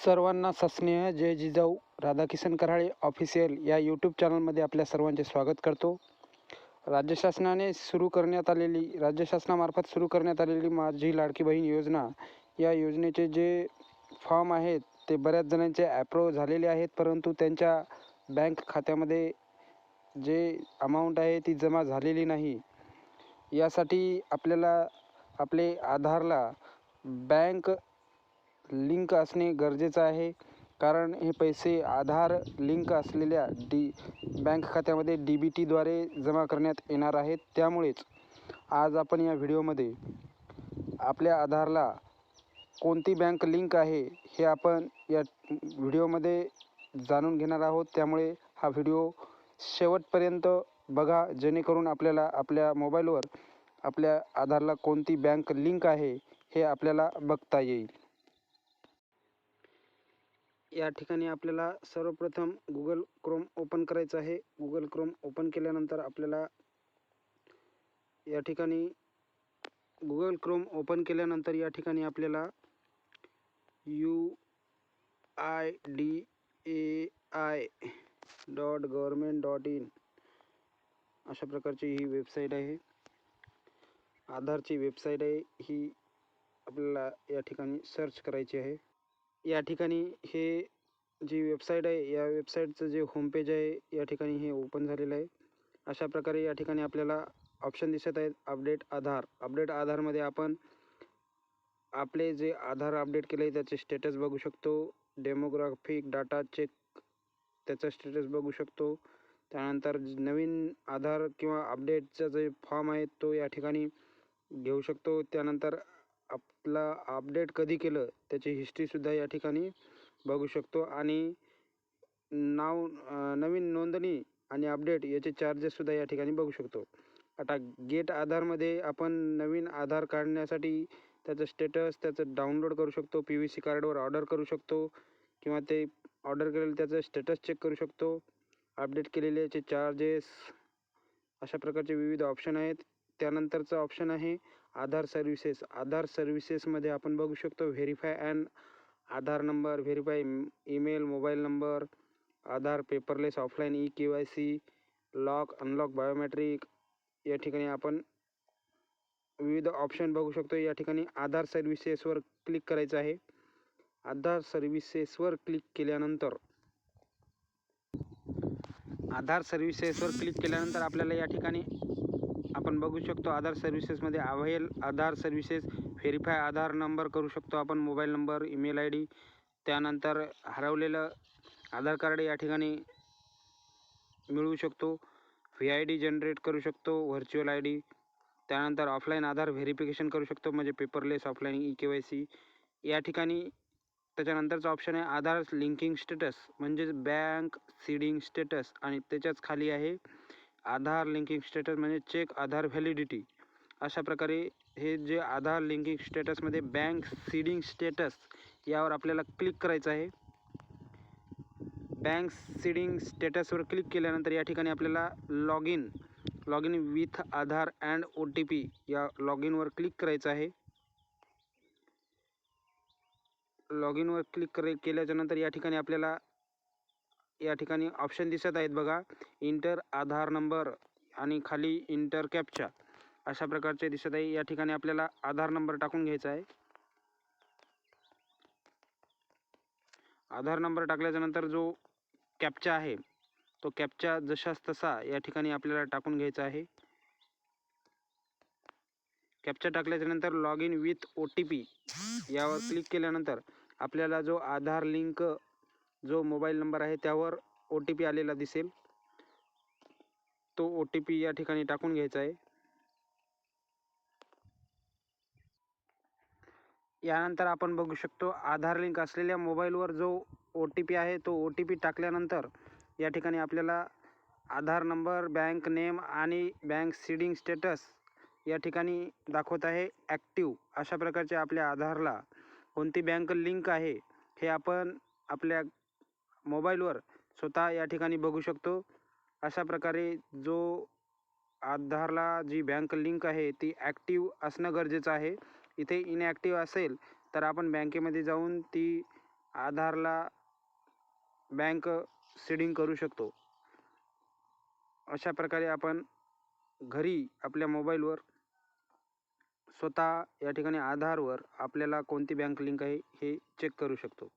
सर्वांना सस्नेह. जय जिजाऊ. राधाकिशन कराळे ऑफिशियल या यूट्यूब चॅनलमध्ये आपल्या सर्वांचे स्वागत करतो. राज्य शासनाने सुरू करण्यात आलेली राज्य शासनामार्फत सुरू करण्यात आलेली माझी लाडकी बहीण योजना या योजनेचे जे फॉर्म आहेत ते बऱ्याच जणांचे ॲप्रूव्ह झालेले आहेत परंतु त्यांच्या बँक खात्यामध्ये जे अमाऊंट आहे ती जमा झालेली नाही. यासाठी आपल्याला आपले आधारला बँक लिंक असणे गरजेचं आहे. कारण हे पैसे आधार लिंक असलेल्या डी बँक खात्यामध्ये डी बी टीद्वारे जमा करण्यात येणार आहेत. त्यामुळेच आज आपण या व्हिडिओमध्ये आपल्या आधारला कोणती बँक लिंक आहे हे आपण या व्हिडिओमध्ये जाणून घेणार आहोत. त्यामुळे हा व्हिडिओ शेवटपर्यंत बघा जेणेकरून आपल्याला आपल्या मोबाईलवर आपल्या आधारला कोणती बँक लिंक आहे हे आपल्याला बघता येईल. या ठिकाणी आपल्याला सर्वप्रथम गुगल क्रोम ओपन करायचं आहे. गुगल क्रोम ओपन केल्यानंतर आपल्याला या ठिकाणी गुगल क्रोम ओपन केल्यानंतर या ठिकाणी आपल्याला U I D A I dot government dot in अशा प्रकारची ही वेबसाईट आहे. आधारची वेबसाईट आहे. ही आपल्याला या ठिकाणी सर्च करायची आहे. या ठिकाणी हे जी वेबसाईट आहे या वेबसाईटचं जे होमपेज आहे या ठिकाणी हे ओपन झालेलं आहे. अशा प्रकारे या ठिकाणी आपल्याला ऑप्शन दिसत आहेत अपडेट आधार. अपडेट आधारमध्ये आपण आपले जे आधार अपडेट केले आहे त्याचे स्टेटस बघू शकतो. डेमोग्राफिक डाटा चेक त्याचा स्टेटस बघू शकतो. त्यानंतर नवीन आधार किंवा अपडेटचा जे फॉर्म आहे तो या ठिकाणी घेऊ शकतो. त्यानंतर आपला अपडेट कधी केलं त्याची हिस्ट्रीसुद्धा या ठिकाणी बघू शकतो. आणि नाव नवीन नोंदणी आणि अपडेट याचे चार्जेससुद्धा या ठिकाणी बघू शकतो. आता गेट आधारमध्ये आपण नवीन आधार काढण्यासाठी त्याचं स्टेटस त्याचं डाउनलोड करू शकतो. पी व्ही सी कार्डवर ऑर्डर करू शकतो. किंवा ते ऑर्डर केलेलं त्याचं स्टेटस चेक करू शकतो. अपडेट केलेले याचे चार्जेस अशा प्रकारचे विविध ऑप्शन आहेत. त्यानंतरचं ऑप्शन आहे आधार सर्व्हिसेस आधार सर्व्हिसेसमध्ये आपण बघू शकतो verify and Aadhaar number verify email mobile number Aadhaar paperless offline E K Y C lock unlock biometric या ठिकाणी आपण विविध ऑप्शन बघू शकतो. या ठिकाणी आधार सर्व्हिसेसवर क्लिक करायचं आहे. आधार सर्व्हिसेसवर क्लिक केल्यानंतर आधार सर्व्हिसेसवर क्लिक केल्यानंतर आपल्याला या ठिकाणी आपण बघू शकतो Aadhaar सर्व्हिसेसमध्ये avail Aadhaar services verify Aadhaar number करू शकतो आपण mobile number email I D त्यानंतर हरवलेलं आधार कार्ड या ठिकाणी मिळवू शकतो. व्ही आय डी जनरेट करू शकतो व्हर्च्युअल आय डी त्यानंतर ऑफलाईन आधार व्हेरिफिकेशन करू शकतो म्हणजे paperless offline E K Y C या ठिकाणी त्याच्यानंतरचा ऑप्शन आहे आधार लिंकिंग स्टेटस म्हणजेच बँक सीडिंग स्टेटस आणि त्याच्याच खाली आहे. आधार लिंकिंग स्टेटस म्हणजे चेक आधार व्हॅलिडिटी. अशा प्रकारे हे जे आधार लिंकिंग स्टेटसमध्ये बँक सीडिंग स्टेटस यावर आपल्याला क्लिक करायचं आहे. बँक सीडिंग स्टेटसवर क्लिक केल्यानंतर या ठिकाणी आपल्याला log in log in with Aadhaar and O T P या लॉग इनवर क्लिक करायचं आहे. लॉग इनवर क्लिक करे केल्याच्यानंतर या ठिकाणी आपल्याला या ठिकाणी ऑप्शन दिसत आहेत बघा. इंटर आधार नंबर आणि खाली इंटर कॅपच्या अशा प्रकारचे दिसत आहे. या ठिकाणी आपल्याला आधार नंबर टाकून घ्यायचा आहे. आधार नंबर टाकल्याच्यानंतर जो कॅपचा आहे तो कॅपचा जशास तसा या ठिकाणी आपल्याला टाकून घ्यायचा आहे. Captcha टाकल्याच्यानंतर log in with O T P यावर क्लिक केल्यानंतर आपल्याला जो आधार लिंक जो मोबाईल नंबर आहे त्यावर ओ टी पी आलेला दिसेल. तो ओ टी पी या ठिकाणी टाकून घ्यायचा आहे. यानंतर आपण बघू शकतो आधार लिंक असलेल्या मोबाईलवर जो ओ टी पी आहे तो ओ टी पी टाकल्यानंतर या ठिकाणी आपल्याला आधार नंबर बँक नेम आणि बँक सीडिंग स्टेटस या ठिकाणी दाखवत आहे. ॲक्टिव्ह अशा प्रकारचे आपल्या आधारला कोणती बँक लिंक आहे हे आपण आपल्या मोबाईलवर स्वतः या ठिकाणी बघू शकतो. अशा प्रकारे जो आधारला जी बँक लिंक आहे ती ॲक्टिव असणं गरजेचं आहे. इथे इनॲक्टिव असेल तर आपण बँकेमध्ये जाऊन ती आधारला बँक सीडिंग करू शकतो. अशा प्रकारे आपण घरी आपल्या मोबाईलवर स्वतः या ठिकाणी आधारवर आपल्याला कोणती बँक लिंक आहे हे चेक करू शकतो.